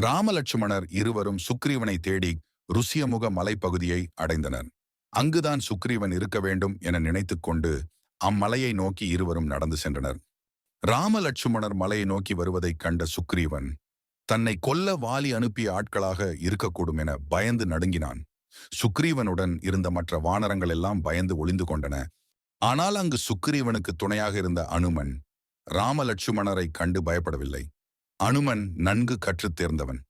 ராமலட்சுமணர் இருவரும் சுக்ரீவனை தேடி ருசியமுக மலைப்பகுதியை அடைந்தனர். அங்குதான் சுக்ரீவன் இருக்க வேண்டும் என நினைத்துக் கொண்டு அம்மலையை நோக்கி இருவரும் நடந்து சென்றனர். ராமலட்சுமணர் மலையை நோக்கி வருவதைக் கண்ட சுக்ரீவன் தன்னை கொல்ல வாலி அனுப்பிய ஆட்களாக இருக்கக்கூடும் என பயந்து நடுங்கினான். சுக்ரீவனுடன் இருந்த மற்ற வானரங்கள் எல்லாம் பயந்து ஒளிந்து கொண்டன. ஆனால் அங்கு சுக்ரீவனுக்கு துணையாக இருந்த அனுமன் ராமலட்சுமணரை கண்டு பயப்படவில்லை. அனுமன் நன்கு கற்றுத் தேர்ந்தவன்.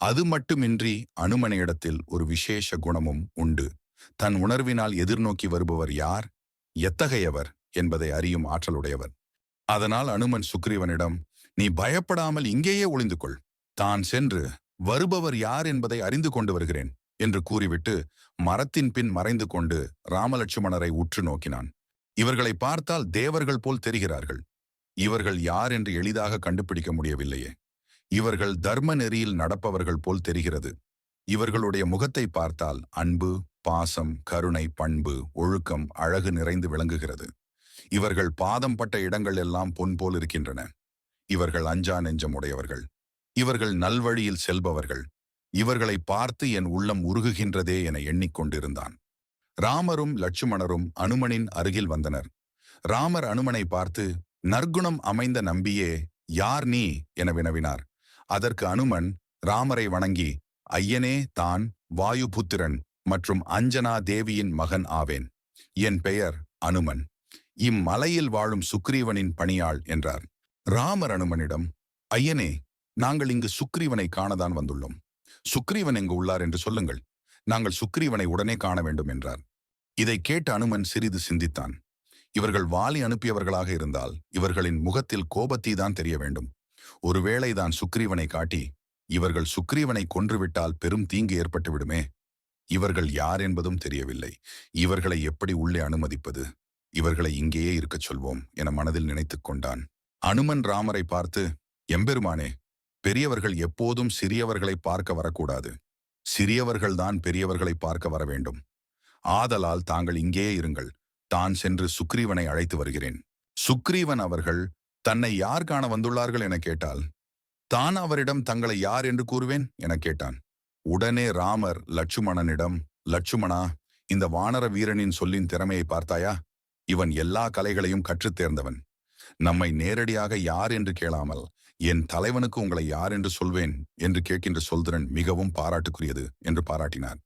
அது மட்டுமின்றி அனுமனையிடத்தில் ஒரு விசேஷ குணமும் உண்டு. தன் உணர்வினால் எதிர்நோக்கி வருபவர் யார்? எத்தகையவர்? என்பதை அறியும் ஆற்றலுடையவர். அதனால் அனுமன் சுக்ரீவனிடம் நீ பயப்படாமல் இங்கேயே ஒளிந்து கொள் தான் சென்று வருபவர் யார் என்பதை அறிந்து கொண்டு வருகிறேன் என்று கூறிவிட்டு மரத்தின் பின் மறைந்து கொண்டு ராமலட்சுமணரை உற்று நோக்கினான். இவர்களை பார்த்தால் தேவர்கள் போல் தெரிகிறார்கள். இவர்கள் யார் என்று எளிதாக கண்டுபிடிக்க முடியவில்லையே. இவர்கள் தர்ம நெறியில் நடப்பவர்கள் போல் தெரிகிறது. இவர்களுடைய முகத்தை பார்த்தால் அன்பு பாசம் கருணை பண்பு ஒழுக்கம் அழகு நிறைந்து விளங்குகிறது. இவர்கள் பாதம் பட்ட இடங்கள் எல்லாம் பொன் போல் இருக்கின்றன. இவர்கள் அஞ்சா நெஞ்சம் உடையவர்கள். இவர்கள் நல்வழியில் செல்பவர்கள். இவர்களை பார்த்து என் உள்ளம் உருகுகின்றதே என எண்ணிக்கொண்டிருந்தான். ராமரும் லட்சுமணரும் அனுமனின் அருகில் வந்தனர். ராமர் அனுமனை பார்த்து நற்குணம் அமைந்த நம்பியே யார் நீ? என வினவினார். அதற்கு அனுமன் ராமரை வணங்கி ஐயனே தான் வாயுபுத்திரன் மற்றும் அஞ்சனா தேவியின் மகன் ஆவேன். என் பெயர் அனுமன். இம்மலையில் வாழும் சுக்ரீவனின் பணியாள் என்றார். ராமர் அனுமனிடம் ஐயனே நாங்கள் இங்கு சுக்ரீவனை காணதான் வந்துள்ளோம். சுக்ரீவன் எங்கு உள்ளார் என்று சொல்லுங்கள். நாங்கள் சுக்ரீவனை உடனே காண வேண்டும் என்றார். இதை கேட்ட அனுமன் சிறிது சிந்தித்தான். இவர்கள் வாலி அனுப்பியவர்களாக இருந்தால் இவர்களின் முகத்தில் கோபத்தை தான் தெரிய வேண்டும் ஒருவேளை தான் சுக்ரீவனை காட்டி இவர்கள் சுக்ரீவனை கொன்றுவிட்டால் பெரும் தீங்கு ஏற்பட்டு விடுமே இவர்கள் யார் என்பதும் தெரியவில்லை. இவர்களை எப்படி உள்ளே அனுமதிப்பது? இவர்களை இங்கேயே இருக்கச் சொல்வோம் என மனதில் நினைத்துக் கொண்டான். அனுமன் ராமரை பார்த்து எம்பெருமானே பெரியவர்கள் எப்போதும் சிறியவர்களை பார்க்க வரக்கூடாது. சிறியவர்கள்தான் பெரியவர்களை பார்க்க வர வேண்டும் ஆதலால் தாங்கள் இங்கேயே இருங்கள். தான் சென்று சுக்ரீவனை அழைத்து வருகிறேன். சுக்ரீவன் அவர்கள் தன்னை யார் காண வந்துள்ளார்கள்? என கேட்டால் தான் அவரிடம் தங்களை யார் என்று கூறுவேன்? என கேட்டான். உடனே ராமர் லட்சுமணனிடம் லட்சுமணா இந்த வானர வீரனின் சொல்லின் திறமையை பார்த்தாயா? இவன் எல்லா கலைகளையும் கற்றுத் தேர்ந்தவன். நம்மை நேரடியாக யார் என்று கேளாமல் என் தலைவனுக்கு உங்களை யார் என்று சொல்வேன்? என்று கேட்கின்ற சொல்திறன் மிகவும் பாராட்டுக்குரியது என்று பாராட்டினார்.